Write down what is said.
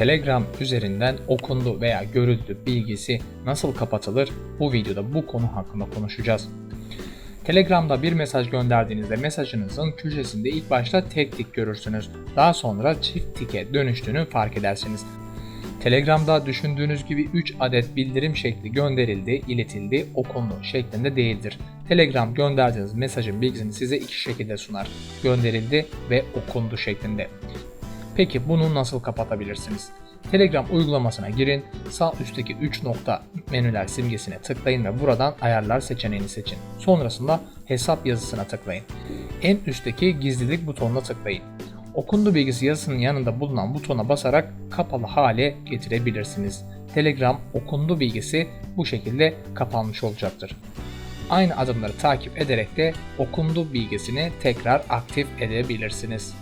Telegram üzerinden okundu veya görüldü bilgisi nasıl kapatılır? Bu videoda bu konu hakkında konuşacağız. Telegram'da bir mesaj gönderdiğinizde mesajınızın köşesinde ilk başta tek tik görürsünüz. Daha sonra çift tike dönüştüğünü fark edersiniz. Telegram'da düşündüğünüz gibi 3 adet bildirim şekli gönderildi, iletildi, okundu şeklinde değildir. Telegram gönderdiğiniz mesajın bilgisini size iki şekilde sunar. Gönderildi ve okundu şeklinde. Peki bunu nasıl kapatabilirsiniz? Telegram uygulamasına girin, sağ üstteki 3 nokta menüler simgesine tıklayın ve buradan ayarlar seçeneğini seçin. Sonrasında hesap yazısına tıklayın. En üstteki gizlilik butonuna tıklayın. Okundu bilgisi yazısının yanında bulunan butona basarak kapalı hale getirebilirsiniz. Telegram okundu bilgisi bu şekilde kapanmış olacaktır. Aynı adımları takip ederek de okundu bilgisini tekrar aktif edebilirsiniz.